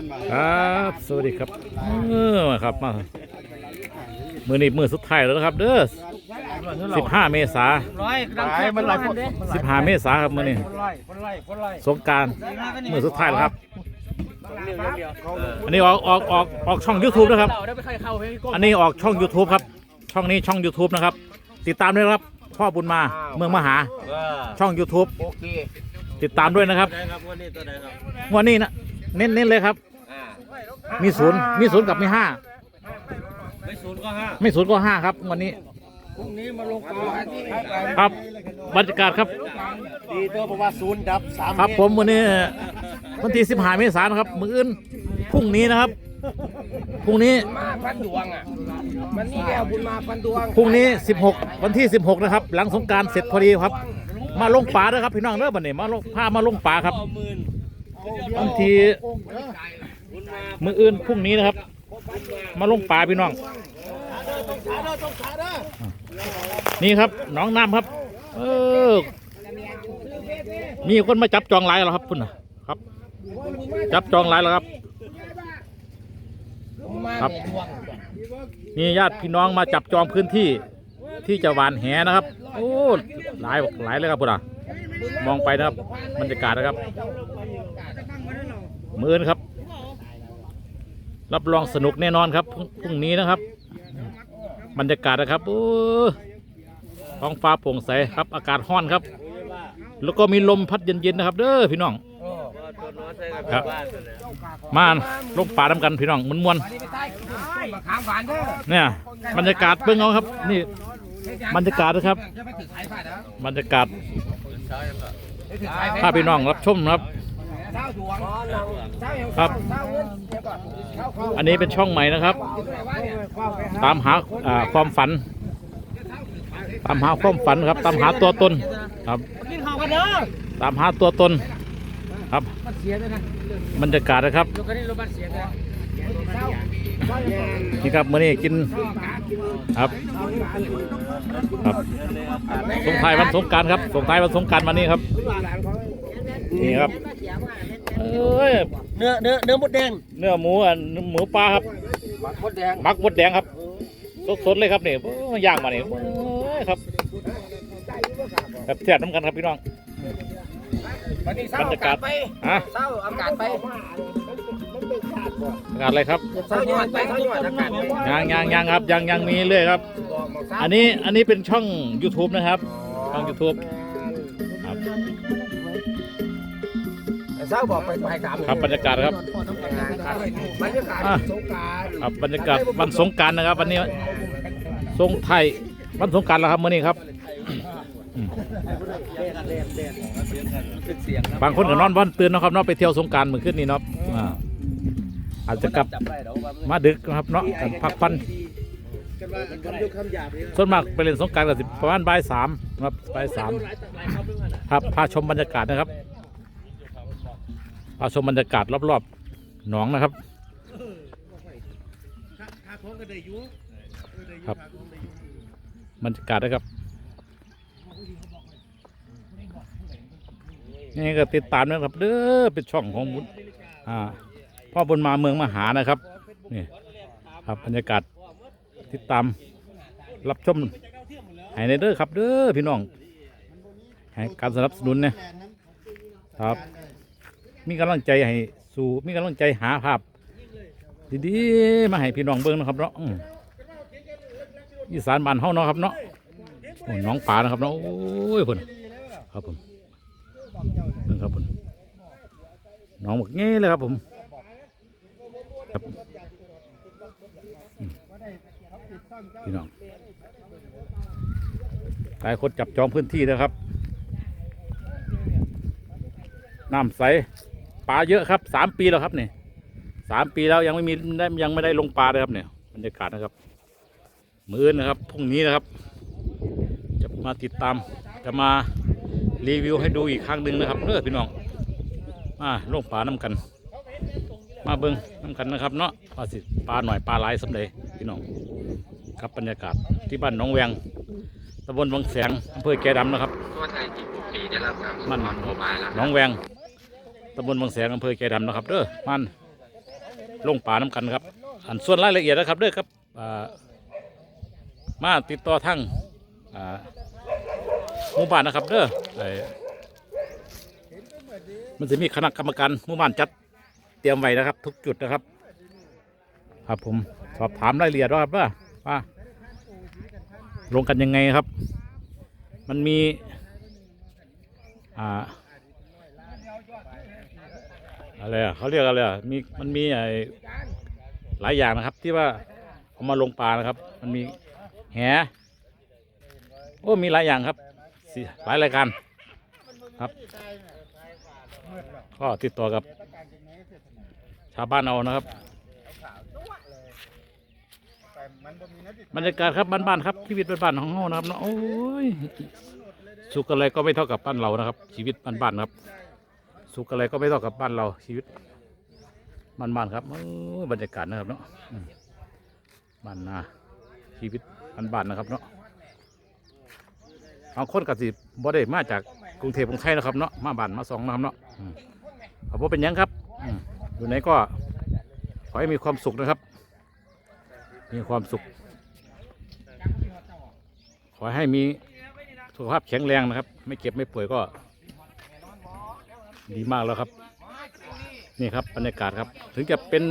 มันมาครับสวัสดีครับเออมาครับมามือนี้มือสุดท้ายแล้วนะครับ เด้อ15เมษาร้อยดังแค่มันหลายคน15เมษาครับมือนี้คนไล่คนไล่คนไล่สงกรารมือสุดท้ายแล้วครับ อันนี้ออกออกออกออกช่อง YouTube นะครับเราได้ไปใครเข้าเพลงพี่ก้อันนี้ออกช่อง YouTube ครับ ช่องนี้ช่อง YouTube นะครับ ติดตามด้วยนะครับ พ่อบุญมาเมืองมหา ช่อง YouTube โอเคติดตามด้วยนะครับได้ครับวันนี้ตัวไหนครับงวันนี้นะเน้นเน้นเลยครับอ่า มีศูนย์มีศูนย์กับมีห้าไม่ศูนย์ก็ห้าไม่ศูนย์ก็ห้าครับงวันนี้พรุ่งนี้มาลงปลาครับบรรยากาศครับดีตัวเพราะว่าศูนย์ดับสามครับผมวันนี้วันที่15เมษายนครับมื้ออื่นพรุ่งนี้นะครับพรุ่งนี้มาพันดวงอะมันนี่แก้วบุญมาพันดวงพรุ่งนี้ 16 วันที่ 16 นะครับ หลังสงกรารเสร็จพอดีครับ มาลงป่าเด้อครับพี่น้องเด้อบัดนี้มาลงพามาลงป่าครับเอาหมื่นวันที่ มืออื่นพรุ่งนี้นะครับ มาลงป่าพี่น้อง นี่ครับน้องน้ำครับ เออ มีคนมาจับจองหลายแล้วครับพุ่นนะครับ จับจองหลายแล้วครับ ครับมีญาติพี่น้องมาจับจองพื้นที่ที่จะหวานแหนะครับ โอ้หลายหลายเลยครับพุ่นอะมองไปนะครับบรรยากาศนะครับ มือนครับ รับรองสนุกแน่นอนครับพรุ่งนี้นะครับ บรรยากาศนะครับโอ้ท้องฟ้าโปร่งใสครับ อากาศร้อนครับ แล้วก็มีลมพัดเย็นๆนะครับ เด้อพี่น้องครับมาลงป่าดำกันพี่น้องมวนมาขามฝานเนี่ยบรรยากาศเบิ่งเอาครับ นี่ บรรยากาศนะครับ บรรยากาศถ้าพี่น้องรับชมครับ ครับเช้าเงินเดี๋ยวก่อนเช้าเข้าอันนี้เป็นช่องใหม่นะครับ ตามหาอ่าความฝัน ตามหาความฝันครับ ตามหาตัวตนครับกินข้าวกันเด้อตามหาตัวตนครับมันเสียด้วยนะบรรยากาศนะครับยกกันนี่รถบัสเสียด้วยเช้านี่ครับมื่อนี้กินครับครับสงท้ายวันสงกรารครับสงท้ายวันสงกรารมานี่ครับ นี่ครับเอ้ยเนื้อเนื้อเนื้อมดแดงเนื้อหมูอะหมูปลาครับมดแดงมักมดแดงครับสดๆเลยครับนี่โอ้ยย่างมานี่โอ้ยครับแบบแซ่บน้ำกันครับพี่น้องวันนี้เช้าบรรยากาศไปฮะเช้าอากาศไปอากาศอะไรครับเช้าหยอดไปเช้าหยอดอากาศไปยังยังยังครับยังยังมีเรื่อยครับ อันนี้อันนี้เป็นช่อง YouTube นะครับช่อง YouTube ครับ เช้าบอกไปไปสามครับบรรยากาศครับ บรรยากาศอะสงกรารครับบรรยากาศวันสงกรารนะครับ วันนี้สงไทยวันสงกรารแล้วครับมื่อนี้ครับอืมบางคนก็นอนวันตื่นเนาะครับเนาะไปเที่ยวสงกรารเมื่อคืนนี้เนาะอ่าอาจจะกลับมาดึกนะครับเนาะกันพักผ่อนส่วนมากไปเล่นสงกรารก็สิประมาณบ่ายสามครับบ่ายสามครับพาชมบรรยากาศนะครับ พาชมบรรยากาศรอบๆหนองนะครับ ครับบรรยากาศนะครับนี่ก็ติดตามนะครับเด้อเป็นช่องของบุญอ่าพ่อบุญมาเมืองมหานะครับนี่ครับบรรยากาศติดตามรับชมให้ในเด้อครับเด้อพี่น้องให้การสนับสนุนเนี่ยครับ มีกำลังใจให้สู่มีกำลังใจหาภาพดีๆมาให้พี่น้องเบิ่งนะครับเนาะอีสานบ้านเฮาเนาะครับเนาะน้องป่านะครับเนาะโอ้ยพุ่นครับผมนี่ครับผมน้องบักเงี้เลยครับผมครับพี่น้องหลายคนจับจองพื้นที่นะครับน้ำใส ปลาเยอะครับสามปีแล้วครับเนี่ยสามปีแล้วยังไม่มีได้ยังไม่ได้ลงปลาเลยครับเนี่ยบรรยากาศนะครับ มื้อนะครับพรุ่งนี้นะครับ จะมาติดตามจะมารีวิวให้ดูอีกครั้งหนึ่งนะครับเด้อพี่น้องมาลงปลาน้ำกัน มาเบิ้งน้ำกันนะครับเนาะปลาสิปลาหน่อยปลาหลายสำเร็จพี่น้องครับบรรยากาศที่บ้านหนองแวงตำบลวังแสงอำเภอแกดำนะครับทั่วไทยกี่ปีได้รับการมันนโมบายแล้วหนองแวงตำบลวังแสงอำเภอแกดำนะครับเด้อมันลงป่าน้ำกันครับ อันส่วนรายละเอียดนะครับเด้อครับมาติดต่อทั้งหมู่บ้านนะครับเด้อมันจะมีคณะกรรมการหมู่บ้านจัดเตรียมไว้นะครับ ทุกจุดนะครับ ครับผมสอบถามรายละเอียดว่าครับว่าว่าลงกันยังไงครับ มันมีอ่า อะไรอะเขาเรียกอะไรอะมีมันมีไอ้หลายอย่างนะครับ ที่ว่าเอามาลงปลานะครับ มันมีแหโอ้มีหลายอย่างครับหลายรายการครับก็ติดต่อกับ ชาวบ้านเอานะครับบรรยากาศครับบ้านๆครับชีวิตบ้านๆของเรานะครับเนาะโอ้ยสุขอะไรก็ไม่เท่ากับบ้านเรานะครับ ชีวิตบ้านๆครับ สุขอะไรก็ไม่เท่ากับบ้านเราชีวิตบ้านๆครับบรรยากาศนะครับเนาะมบ้านนาชีวิตบ้านนะครับเนาะบางคนกับสิบ่ได้มาจากกรุงเทพกรุงไทยนะครับเนาะมาบ้านมาสองนะครับเนาะอืมเอาพเป็นยังครับอืมอยู่ไหนก็ขอให้มีความสุขนะครับ มีความสุข ขอให้มีสุขภาพแข็งแรงนะครับ ไม่เก็บไม่ป่วยก็ ดีมากแล้วครับ นี่ครับบรรยากาศครับ ถึงจะเป็น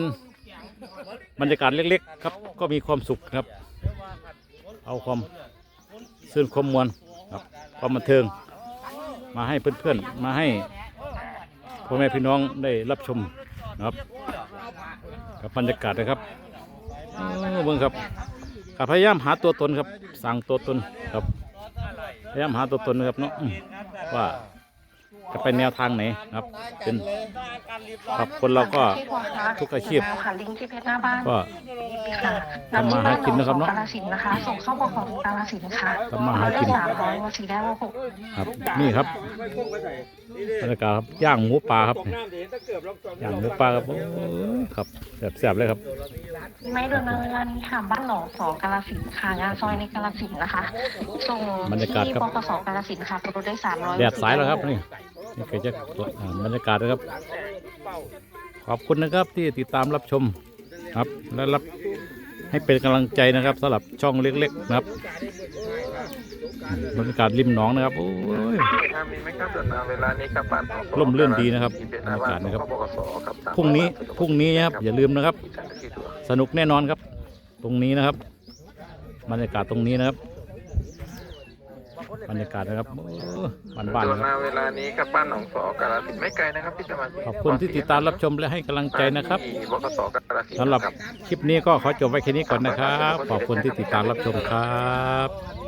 บรรยากาศเล็กๆ ครับ ก็มีความสุขครับ เอาความซื่นความมวลครับความบันเทิง มาให้เพื่อนๆ มาให้พ่อแม่พี่น้องได้รับชมนะครับกับบรรยากาศนะครับเออเบิ่งครับก็พยายามหาตัวตนครับ สั่งตัวตนครับ พยายามหาตัวตนนะครับเนาะว่า จะไปแนวทางไหนนะครับ เป็นครับคนเราก็ทุกอาชีพค่ะลิงก์ที่เพจหน้าบ้านก็ค่ะทำมาหากินนะครับเนอะกาลสินธุ์นะคะ ส่งเข้าบขกาลสินธุ์ค่ะทำมาหากินสามร้อยวันสีแดงวันหกครับ นี่ครับบรรยากาศครับย่างหมูปลาครับย่างหมูปลาครับโอ้ยครับแซ่บๆเลยครับไม่เดินมาเวลานี้ค่ะบ้านหนองสองกาลสินธุ์ค่ะงานซอยในกาลสินธุ์นะคะส่งบรรยากาศที่ครับบกสกาลสินธุ์ค่ะรถได้สามร้อยแดดสายแล้วครับนี่ นี่ก็จะอ่าบรรยากาศนะครับ ขอบคุณนะครับที่ติดตามรับชมครับและรับให้เป็นกำลังใจนะครับสำหรับช่องเล็กๆนะครับบรรยากาศริมหนองนะครับโอ้ยถ้ามีไม่ครับเวลานี้ครับบ้านของร่มรื่นดีนะครับบรรยากาศนะครับพรุ่งนี้พรุ่งนี้นะครับ อย่าลืมนะครับ สนุกแน่นอนครับ ตรงนี้นะครับ บรรยากาศตรงนี้นะครับ บรรยากาศนะครับโอ้บ้านบ้านส่วๆนนะครับมาเวลานี้ครับบ้านหนองสอกาลสินธุ์ไม่ไกลนะครับพี่สมาชิกขอบคุณที่ติดตามรับชมและให้กำลังใจนะครับที่บกสกาลสินธุ์สำหรับครับคลิปนี้ก็ขอจบไว้แค่นี้ก่อนนะครับ ขอบคุณที่ติดตามรับชมครับ